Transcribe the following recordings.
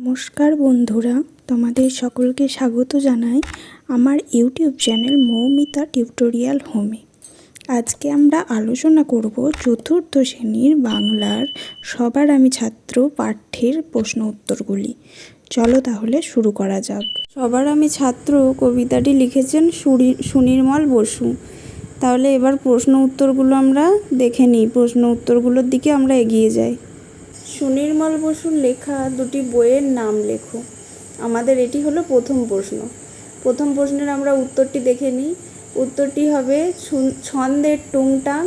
নমস্কার বন্ধুরা, তোমাদের সকলকে স্বাগত জানাই আমার ইউটিউব চ্যানেল মৌমিতা টিউটোরিয়াল হোমে। আজকে আমরা আলোচনা করব চতুর্থ শ্রেণির বাংলার সবার আমি ছাত্র পাঠ্যের প্রশ্ন উত্তরগুলি। চলো তাহলে শুরু করা যাক। সবার আমি ছাত্র কবিতাটি লিখেছেন সুনির্মল বসু। তাহলে এবার প্রশ্ন উত্তরগুলো আমরা দেখে নিই। প্রশ্ন উত্তরগুলোর দিকে আমরা এগিয়ে যাই। সুনির্মল বসুর লেখা দুটি বইয়ের নাম লেখো। আমাদের এটি হলো প্রথম প্রশ্ন। প্রথম প্রশ্নের আমরা উত্তরটি দেখে নিই। উত্তরটি হবে ছন্দের টুংটাং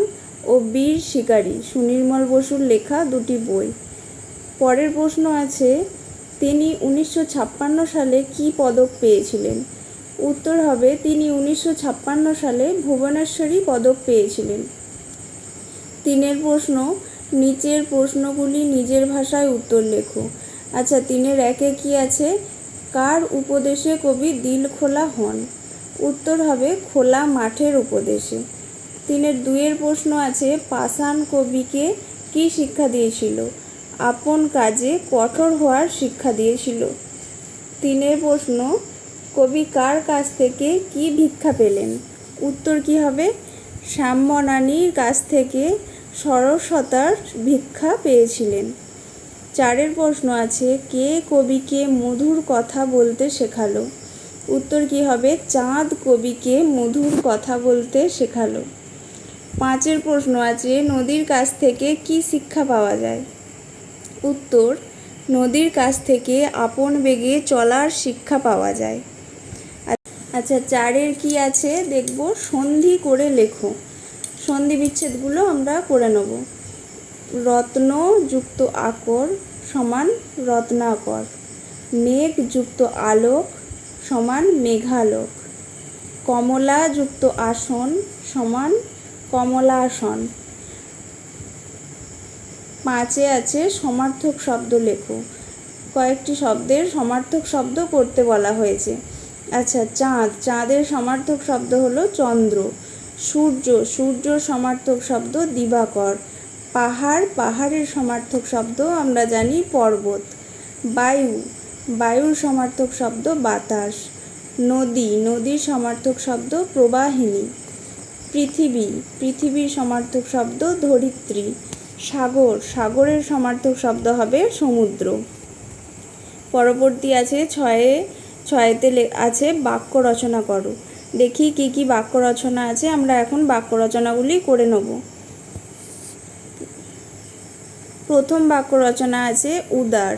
ও বীর শিকারী, সুনির্মল বসুর লেখা দুটি বই। পরের প্রশ্ন আছে, তিনি উনিশশো ছাপ্পান্ন সালে কি পদক পেয়েছিলেন? উত্তর হবে, তিনি উনিশশো ছাপ্পান্ন সালে ভুবনেশ্বরী পদক পেয়েছিলেন। তিনের প্রশ্ন নিচের প্রশ্নগুলি নিজের ভাষায় উত্তর লেখো। আচ্ছা তিনের একে কি আছে? কার উপদেশে কবি দিল খোলা হন? উত্তর হবে খোলা মাঠের উপদেশে। তিনের দুইয়ের প্রশ্ন আছে, পাষাণ কবিকে কি শিক্ষা দিয়েছিল? আপন কাজে কঠোর হওয়ার শিক্ষা দিয়েছিল। তিনের প্রশ্ন, কবি কার কাছ থেকে কি ভিক্ষা পেলেন? উত্তর কি হবে? শ্যামবনানীর কাছ থেকে সরসতার ভিক্ষা পেয়েছিলেন। চারের প্রশ্ন আছে, কে কবিকে মধুর কথা বলতে শেখালো? উত্তর কি হবে? চাঁদ কবিকে মধুর কথা বলতে শেখালো। পাঁচের প্রশ্ন আছে, নদীর কাছ থেকে কি শিক্ষা পাওয়া যায়? উত্তর, নদীর কাছ থেকে আপন বেগে চলার শিক্ষা পাওয়া যায়। আচ্ছা চারের কি আছে? দেখব, সন্ধি করে লেখো। সন্ধি বিচ্ছেদগুলো আমরা করে নেব। রত্ন যুক্ত আকর সমান রত্নাকর। মেঘ যুক্ত আলোক সমান মেঘালোক। কমলা যুক্ত আসন সমান কমলাসন। পাঁচে আছে সমার্থক শব্দ লেখো। কয়েকটি শব্দের সমার্থক শব্দ করতে বলা হয়েছে। আচ্ছা চাঁদ। চাঁদের সমার্থক শব্দ হলো চন্দ্র। সূর্য সূর্য সমার্থক শব্দ দিবাকর, পাহাড়, পাহাড়ের সমার্থক শব্দ আমরা জানি পর্বত, বায়ু, বায়ুর সমার্থক শব্দ বাতাস, নদী, নদীর সমার্থক শব্দ প্রবাহিনী, পৃথিবী, পৃথিবীর সমার্থক শব্দ ধরিত্রী, সাগর, সাগরের সমার্থক শব্দ হবে সমুদ্র। পরবর্তী আছে ছয়ে, ছয়েতে আছে বাক্য রচনা করো। দেখি কি কি বাক্য রচনা আছে, আমরা এখন বাক্য রচনাগুলি করে নেব। প্রথম বাক্য রচনা আছে, উদার।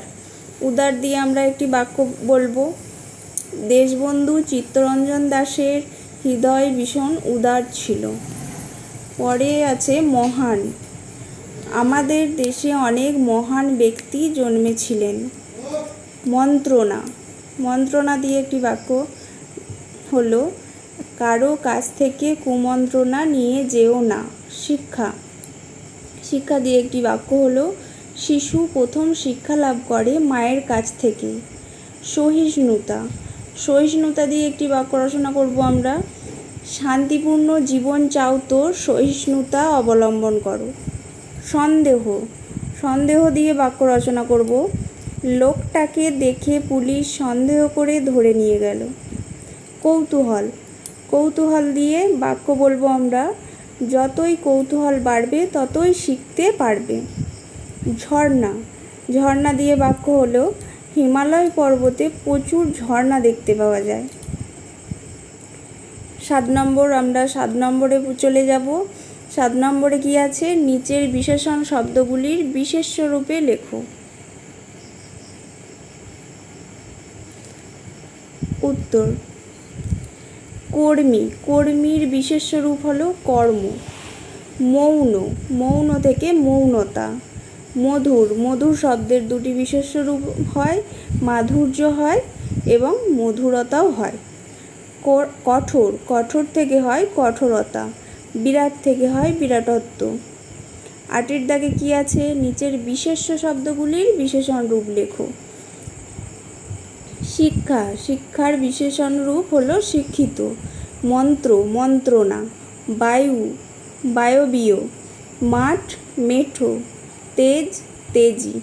উদার দিয়ে আমরা একটি বাক্য বলব। দেশবন্ধু চিত্তরঞ্জন দাসের হৃদয় ভীষণ উদার ছিল। পরে আছে, মহান। আমাদের দেশে অনেক মহান ব্যক্তি জন্মেছিলেন। মন্ত্রণা। মন্ত্রণা দিয়ে একটি বাক্য হলো কারও কাছ থেকে কুমন্ত্রণা নিয়ে যেও না। শিক্ষা। শিক্ষা দিয়ে একটি বাক্য হলো, শিশু প্রথম শিক্ষা লাভ করে মায়ের কাছ থেকে। সহিষ্ণুতা। সহিষ্ণুতা দিয়ে একটি বাক্য রচনা করব আমরা। শান্তিপূর্ণ জীবন চাও তো, সহিষ্ণুতা অবলম্বন করো। সন্দেহ। সন্দেহ দিয়ে বাক্য রচনা করব, লোকটাকে দেখে পুলিশ সন্দেহ করে ধরে নিয়ে গেল। কৌতূহল। কৌতূহল দিয়ে বাক্য বলব আমরা, যতই কৌতূহল বাড়বে, ততই শিখতে পারবে। ঝর্ণা ঝর্ণা দিয়ে বাক্য হলো, হিমালয় পর্বতে প্রচুর ঝর্ণা দেখতে পাওয়া যায়। সাত নম্বর, আমরা সাত নম্বরে চলে যাব। সাত নম্বরে কি আছে? নিচের বিশেষণ শব্দগুলির বিশেষ্য রূপে লেখো। উত্তর কর্মী। কর্মীর বিশেষ রূপ হলো কর্ম। মৌন। মৌন থেকে মৌনতা। মধুর। মধুর শব্দের দুটি বিশেষ রূপ হয়, মাধুর্য হয় এবং মধুরতাও হয়। কঠোর। কঠোর থেকে হয় কঠোরতা। বিরাট থেকে হয় বিরাটত্ব। আটের দাগে কি আছে? নিচের বিশেষ্য শব্দগুলির বিশেষণ রূপ লেখো শিক্ষা, শিক্ষার বিশেষণ রূপ হলো শিক্ষিত, মন্ত্র, মন্ত্রণা, বায়ু, বায়বীয়, মাঠ, মেঠো, তেজ, তেজি।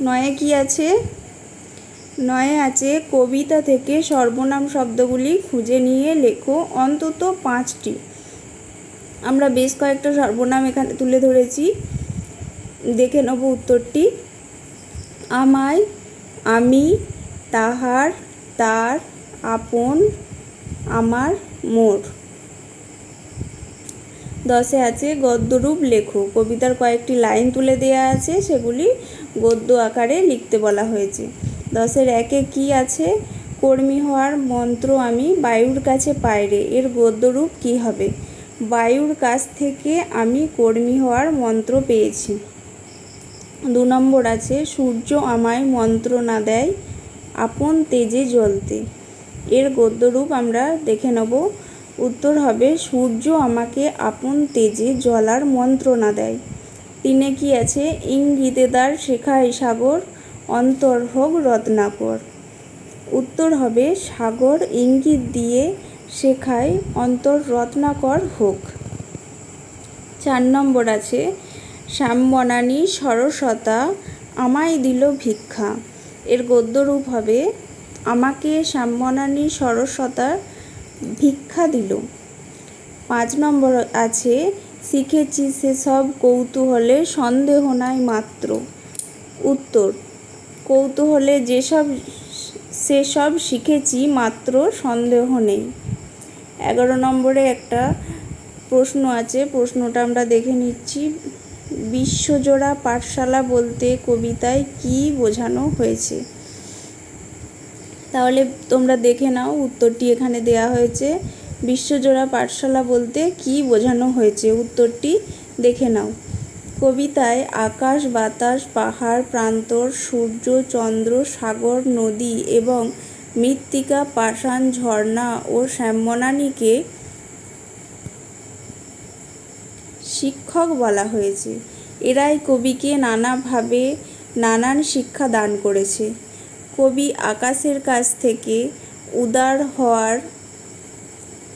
নয়ে কি আছে? নয়ে আছে, কবিতা থেকে সর্বনাম শব্দগুলি খুঁজে নিয়ে লেখো অন্তত পাঁচটি। আমরা বেশ কয়েকটা সর্বনাম এখানে তুলে ধরেছি। দেখে নেব উত্তরটি। আমায় আমি তাহার, তার আপন, আমার মোর। দশে আছে গদ্যরূপ লেখো। কবিতার কয়েকটি লাইন তুলে দেওয়া আছে, সেগুলি গদ্য আকারে লিখতে বলা হয়েছে। দশের একে কি আছে? কর্মী হওয়ার মন্ত্র আমি বায়ুর কাছে পাইরে এর গদ্যরূপ কি হবে? বায়ুর কাছ থেকে আমি কর্মী হওয়ার মন্ত্র পেয়েছি। দু নম্বর আছে, সূর্য আমায় মন্ত্র না দেয়, আপন তেজে জ্বলতে। এর গদ্যরূপ আমরা দেখে নেব। উত্তর হবে, সূর্য আমাকে আপন তেজে জ্বলার মন্ত্রণা দেয়। তিনে কি আছে, ইঙ্গিতে তার শেখায় সাগর, অন্তর হোক রত্নাকর। উত্তর হবে, সাগর ইঙ্গিত দিয়ে শেখায়, অন্তর রত্নাকর হোক। চার নম্বর আছে শ্যামবনানী সরসতা আমায় দিল ভিক্ষা। এর গদ্যরূপ হবে, আমাকে শ্যামবনানী সরসতা ভিক্ষা দিল। পাঁচ নম্বর আছে, শিখেছি সেসব কৌতূহলে, সন্দেহ নাই মাত্র। উত্তর, কৌতূহলে যেসব সেসব শিখেছি, মাত্র সন্দেহ নেই। এগারো নম্বরে একটা প্রশ্ন আছে, প্রশ্নটা আমরা দেখে নিচ্ছি। বিশ্বজোড়া পাঠশালা বলতে কবিতায় কি বোঝানো হয়েছে? তাহলে তোমরা দেখে নাও, উত্তরটি এখানে দেয়া হয়েছে। বিশ্বজোড়া পাঠশালা বলতে কি বোঝানো হয়েছে? উত্তরটি দেখে নাও। কবিতায় আকাশ, বাতাস, পাহাড়, প্রান্তর, সূর্য, চন্দ্র, সাগর, নদী এবং মৃত্তিকা, পাষাণ, ঝর্ণা ও শ্যামবনানীকে শিক্ষক বলা হয়েছে। এরাই কবিকে নানাভাবে নানান শিক্ষা দান করেছে। কবি আকাশের কাছ থেকে উদার হওয়ার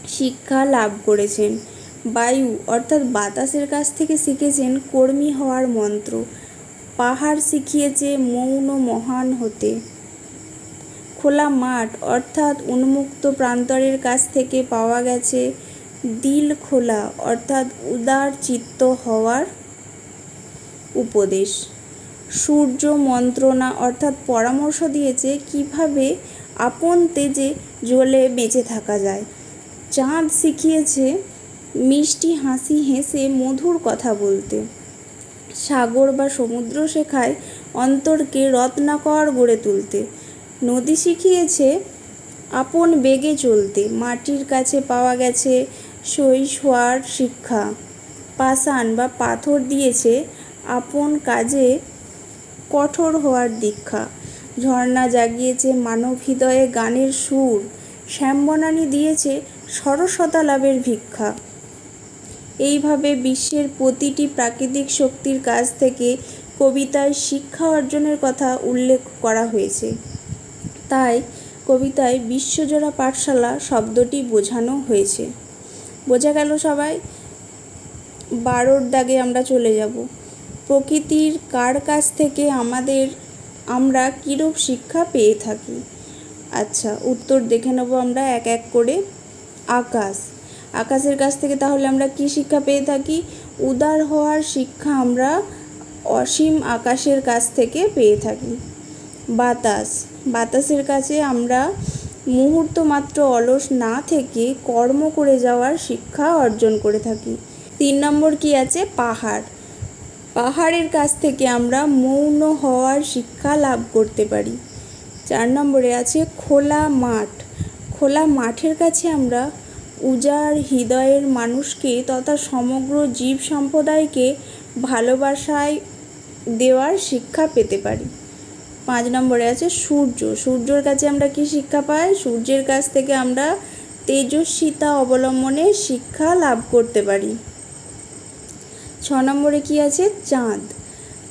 শিক্ষা লাভ করেছেন। বায়ু, অর্থাৎ বাতাসের কাছ থেকে শিখেছেন কর্মী হওয়ার মন্ত্র। পাহাড় শিখিয়েছে মৌন মহান হতে। খোলা মাঠ, অর্থাৎ উন্মুক্ত প্রান্তরের কাছ থেকে পাওয়া গেছে দিল খোলা, অর্থাৎ উদার চিত্ত হওয়ার উপদেশ। সূর্য মন্ত্রণা, অর্থাৎ পরামর্শ দিয়েছে কীভাবে আপন তেজে জ্বলে বেঁচে থাকা যায়। চাঁদ শিখিয়েছে মিষ্টি হাসি হেসে মধুর কথা বলতে। সাগর বা সমুদ্র শেখায় অন্তরকে রত্নাকর গড়ে তুলতে। নদী শিখিয়েছে আপন বেগে চলতে। মাটির কাছে পাওয়া গেছে শৈশোয়ার শিক্ষা। পাষাণ বা পাথর দিয়েছে আপন কাজে কঠোর হওয়ার দীক্ষা। ঝর্ণা জাগিয়েছে মানব হৃদয়ে গানের সুর। শ্যামবনানী দিয়েছে সরসতা লাভের ভিক্ষা। এইভাবে বিশ্বের প্রতিটি প্রাকৃতিক শক্তির কাছ থেকে কবিতায় শিক্ষা অর্জনের কথা উল্লেখ করা হয়েছে। তাই কবিতায় বিশ্বজোড়া পাঠশালা শব্দটি বোঝানো হয়েছে। বোঝা গেল সবাই, বারোর দাগে আমরা চলে যাব। প্রকৃতির কার কাছ থেকে আমাদের আমরা কীরূপ শিক্ষা পেয়ে থাকি? আচ্ছা উত্তর দেখে নেব আমরা এক এক করে। আকাশ, আকাশের কাছ থেকে তাহলে আমরা কি শিক্ষা পেয়ে থাকি? উদার হওয়ার শিক্ষা আমরা অসীম আকাশের কাছ থেকে পেয়ে থাকি। বাতাস, বাতাসের কাছে আমরা মুহূর্ত মাত্র অলস না থেকে কর্ম করে যাওয়ার শিক্ষা অর্জন করে থাকি। তিন নম্বর কি আছে? পাহাড়। পাহাড়ের কাছ থেকে আমরা মৌন হওয়ার শিক্ষা লাভ করতে পারি। চার নম্বরে আছে খোলা মাঠ। খোলা মাঠের কাছে আমরা উজাড় হৃদয়ের মানুষকে তথা সমগ্র জীব সম্প্রদায়কে ভালোবাসায় দেওয়ার শিক্ষা পেতে পারি। পাঁচ নম্বরে আছে সূর্য। সূর্যর কাছে আমরা কি শিক্ষা পাই? সূর্যের কাছ থেকে আমরা তেজস্বিতা অবলম্বনের শিক্ষা লাভ করতে পারি। ছ নম্বরে কি আছে? চাঁদ।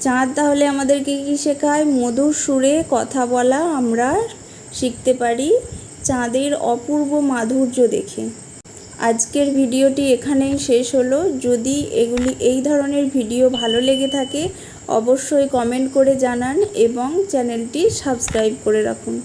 চাঁদ তাহলে আমাদেরকে কি শেখায়? মধুর সুরে কথা বলা আমরা শিখতে পারি চাঁদের অপূর্ব মাধুর্য দেখে। আজকের ভিডিওটি এখানেই শেষ হলো। যদি এগুলি এই ধরনের ভিডিও ভালো লেগে থাকে অবশ্যই কমেন্ট করে জানান এবং চ্যানেলটি সাবস্ক্রাইব করে রাখুন।